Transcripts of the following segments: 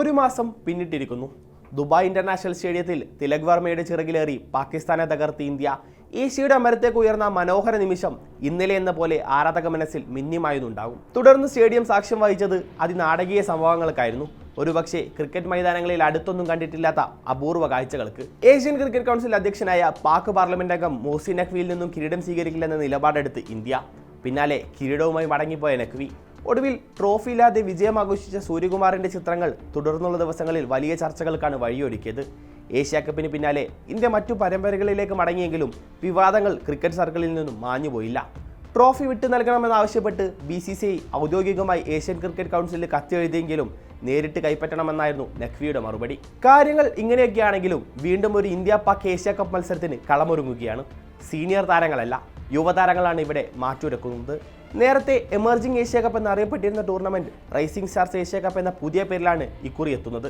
ഒരു മാസം പിന്നിട്ടിരിക്കുന്നു. Dubai international സ്റ്റേഡിയത്തിൽ തിലക് വർമ്മയുടെ ചിറകിലേറി പാകിസ്ഥാനെ തകർത്ത് ഇന്ത്യ. ഏഷ്യയുടെ അമരത്തേക്ക് ഉയർന്ന മനോഹര നിമിഷം ഇന്നലെ എന്ന പോലെ ആരാധക മനസ്സിൽ മിന്നിമായുന്നുണ്ടാകും. തുടർന്ന് സ്റ്റേഡിയം സാക്ഷ്യം വഹിച്ചത് അതിനാടകീയ സംഭവങ്ങൾക്കായിരുന്നു. ഒരുപക്ഷെ ക്രിക്കറ്റ് മൈതാനങ്ങളിൽ അടുത്തൊന്നും കണ്ടിട്ടില്ലാത്ത അപൂർവ കാഴ്ചകൾക്ക്. ഏഷ്യൻ ക്രിക്കറ്റ് കൗൺസിൽ അധ്യക്ഷനായ പാക് പാർലമെന്റ് അംഗം മോസിൻ നഖ്വിയിൽ നിന്നും കിരീടം സ്വീകരിക്കില്ലെന്ന നിലപാടെടുത്ത് ഇന്ത്യ. പിന്നാലെ കിരീടവുമായി മടങ്ങിപ്പോയ നഖ്വി. ഒടുവിൽ ട്രോഫിയില്ലാതെ വിജയം ആഘോഷിച്ച സൂര്യകുമാറിന്റെ ചിത്രങ്ങൾ തുടർന്നുള്ള ദിവസങ്ങളിൽ വലിയ ചർച്ചകൾക്കാണ് വഴിയൊരുക്കിയത്. ഏഷ്യ കപ്പിന് പിന്നാലെ ഇന്ത്യ മറ്റു പരമ്പരകളിലേക്ക് മടങ്ങിയെങ്കിലും വിവാദങ്ങൾ ക്രിക്കറ്റ് സർക്കിളിൽ നിന്നും മാഞ്ഞുപോയില്ല. ട്രോഫി വിട്ടു നൽകണമെന്നാവശ്യപ്പെട്ട് ബി സി സി ഐ ഔദ്യോഗികമായി ഏഷ്യൻ ക്രിക്കറ്റ് കൗൺസിലിൽ കത്തെഴുതിയെങ്കിലും നേരിട്ട് കൈപ്പറ്റണമെന്നായിരുന്നു നഖ്വിയുടെ മറുപടി. കാര്യങ്ങൾ ഇങ്ങനെയൊക്കെയാണെങ്കിലും വീണ്ടും ഒരു ഇന്ത്യ പാക് ഏഷ്യ കപ്പ് മത്സരത്തിന് കളമൊരുങ്ങുകയാണ്. സീനിയർ താരങ്ങളല്ല യുവതാരങ്ങളാണ് ഇവിടെ മാറ്റുരക്കുന്നത്. നേരത്തെ എമർജിംഗ് ഏഷ്യ കപ്പ് എന്നറിയപ്പെട്ടിരുന്ന tournament rising stars Asia cup എന്ന പുതിയ പേരിലാണ് ഇക്കുറി എത്തുന്നത്.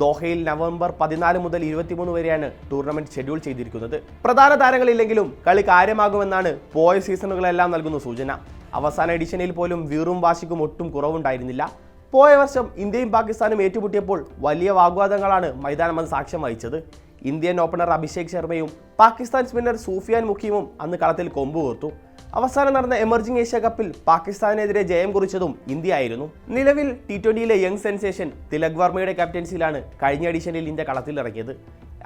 ദോഹയിൽ നവംബർ പതിനാല് മുതൽ ഇരുപത്തിമൂന്ന് വരെയാണ് ടൂർണമെന്റ് ഷെഡ്യൂൾ ചെയ്തിരിക്കുന്നത്. പ്രധാന താരങ്ങളില്ലെങ്കിലും കളി കാര്യമാകുമെന്നാണ് പോയ സീസണുകളെല്ലാം നൽകുന്ന സൂചന. അവസാന എഡിഷനിൽ പോലും വീറും വാശിക്കും ഒട്ടും കുറവുണ്ടായിരുന്നില്ല. പോയ വർഷം ഇന്ത്യയും പാകിസ്ഥാനും ഏറ്റുമുട്ടിയപ്പോൾ വലിയ വാഗ്വാദങ്ങളാണ് മൈതാനം അത് സാക്ഷ്യം വഹിച്ചത്. ഇന്ത്യൻ ഓപ്പണർ അഭിഷേക് ശർമ്മയും പാകിസ്ഥാൻ സ്പിന്നർ സൂഫിയാൻ മുഖീമും അന്ന് കളത്തിൽ കൊമ്പ് കോർത്തു. അവസാനം നടന്ന എമർജിംഗ് ഏഷ്യ കപ്പിൽ പാകിസ്ഥാനെതിരെ ജയം കുറിച്ചതും ഇന്ത്യ ആയിരുന്നു നിലവിൽ ടി ട്വന്റിയിലെ യങ് സെൻസേഷൻ തിലക് വർമ്മയുടെ ക്യാപ്റ്റൻസിയിലാണ് കഴിഞ്ഞ എഡിഷനിൽ ഇന്ത്യ കളത്തിലിറങ്ങിയത്.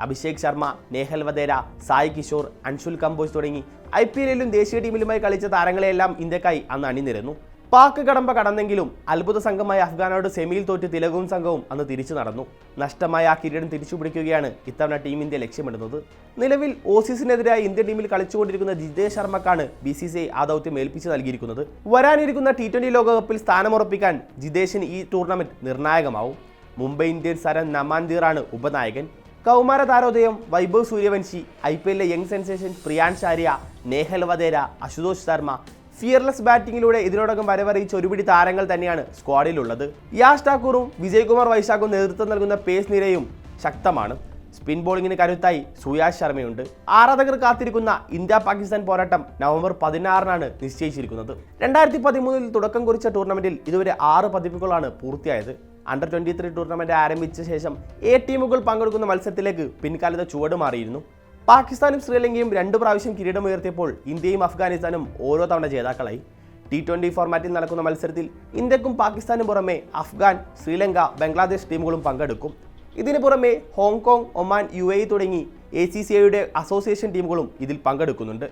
അഭിഷേക് ശർമ്മ നേഹൽ വദേര സായ് കിഷോർ അൻഷുൽ കമ്പോജ് തുടങ്ങി ഐ പി എല്ലിലും ദേശീയ ടീമിലുമായി കളിച്ച താരങ്ങളെയെല്ലാം ഇന്ത്യക്കായി അന്ന് അണിനിരന്നു. പാക് കടമ്പ കടന്നെങ്കിലും അത്ഭുത സംഘമായ അഫ്ഗാനോട് സെമിയിൽ തോറ്റ് തിലകവും സംഘവും അന്ന് തിരിച്ചു നടന്നു. നഷ്ടമായ ആ കിരീടം തിരിച്ചു പിടിക്കുകയാണ് ഇത്തവണ ടീം ഇന്ത്യ ലക്ഷ്യമിടുന്നത്. നിലവിൽ ഓസീസിനെതിരായ ഇന്ത്യൻ ടീമിൽ കളിച്ചുകൊണ്ടിരിക്കുന്ന ജിതേ ശർമ്മക്കാണ് ബി സി സി ആ ദൗത്യം നൽകിയിരിക്കുന്നത്. വരാനിരിക്കുന്ന ടി ട്വന്റി ലോകകപ്പിൽ സ്ഥാനമുറപ്പിക്കാൻ ജിതേഷിന് ഈ ടൂർണമെന്റ് നിർണായകമാവും. മുംബൈ ഇന്ത്യൻസ് താരം നമാൻദീറാണ് ഉപനായകൻ. കൗമാര താരോദയം Vaibhav Suryavanshi I P എല്ലിലെ young sensation Priyansh Arya Nehal Wadhera Ashutosh Sharma fearless ബാറ്റിംഗിലൂടെ ഇതിനോടകം വരവറിയിച്ച ഒരുപിടി താരങ്ങൾ തന്നെയാണ് സ്ക്വാഡിലുള്ളത്. യാഷ് ഠാക്കൂറും വിജയ്കുമാർ വൈശാഖും നേതൃത്വം നൽകുന്ന പേസ് നിരയും ശക്തമാണ്. സ്പിൻ ബോളിങ്ങിന് കരുത്തായി സുയാഷ് ശർമ്മയുണ്ട്. ആരാധകർ കാത്തിരിക്കുന്ന ഇന്ത്യ പാകിസ്ഥാൻ പോരാട്ടം നവംബർ പതിനാറിനാണ് നിശ്ചയിച്ചിരിക്കുന്നത്. രണ്ടായിരത്തി പതിമൂന്നിൽ തുടക്കം കുറിച്ച ടൂർണമെന്റിൽ ഇതുവരെ ആറ് പതിപ്പുകളാണ് പൂർത്തിയായത്. അണ്ടർ ട്വന്റി ത്രീ ടൂർണമെന്റ് ആരംഭിച്ച ശേഷം എ ടീമുകൾ പങ്കെടുക്കുന്ന മത്സരത്തിലേക്ക് പിൻകാലത്ത് ചുവട് മാറിയിരുന്നു. പാകിസ്ഥാനും ശ്രീലങ്കയും രണ്ട് പ്രാവശ്യം കിരീടമുയർത്തിയപ്പോൾ ഇന്ത്യയും അഫ്ഗാനിസ്ഥാനും ഓരോ തവണ ജേതാക്കളായി. ടി ട്വന്റി ഫോർമാറ്റിൽ നടക്കുന്ന മത്സരത്തിൽ ഇന്ത്യക്കും പാകിസ്ഥാനും പുറമെ അഫ്ഗാൻ ശ്രീലങ്ക ബംഗ്ലാദേശ് ടീമുകളും പങ്കെടുക്കും. ഇതിന് പുറമെ Hong Kong Oman U A തുടങ്ങി എ സി സി ഐയുടെ അസോസിയേഷൻ ടീമുകളും ഇതിൽ പങ്കെടുക്കുന്നുണ്ട്.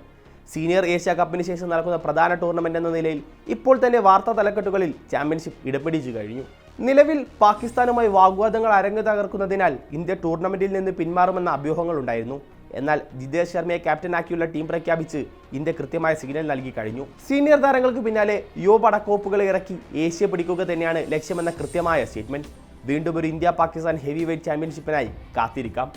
സീനിയർ ഏഷ്യ കപ്പിന് ശേഷം നടക്കുന്ന പ്രധാന ടൂർണമെന്റ് എന്ന നിലയിൽ ഇപ്പോൾ തന്നെ വാർത്താ തലക്കെട്ടുകളിൽ ചാമ്പ്യൻഷിപ്പ് ഇടപിടിച്ചു കഴിഞ്ഞു. നിലവിൽ പാകിസ്ഥാനുമായി വാഗ്വാദങ്ങൾ അരങ്ങു തകർക്കുന്നതിനാൽ ഇന്ത്യ ടൂർണമെന്റിൽ നിന്ന് പിന്മാറുമെന്ന അഭ്യൂഹങ്ങളുണ്ടായിരുന്നു. എന്നാൽ ജിതേഷ് ശർമ്മയെ ക്യാപ്റ്റനാക്കിയുള്ള ടീം പ്രഖ്യാപിച്ച് ഇന്ത്യ കൃത്യമായ സിഗ്നൽ നൽകി കഴിഞ്ഞു. സീനിയർ താരങ്ങൾക്ക് പിന്നാലെ യുവ പടക്കോപ്പുകൾ ഇറക്കി ഏഷ്യ പിടിക്കുക തന്നെയാണ് ലക്ഷ്യമെന്ന കൃത്യമായ സ്റ്റേറ്റ്മെന്റ് വീണ്ടും ഒരു ഇന്ത്യ പാകിസ്ഥാൻ ഹെവി വെയ്റ്റ് ചാമ്പ്യൻഷിപ്പിനായി കാത്തിരിക്കാം.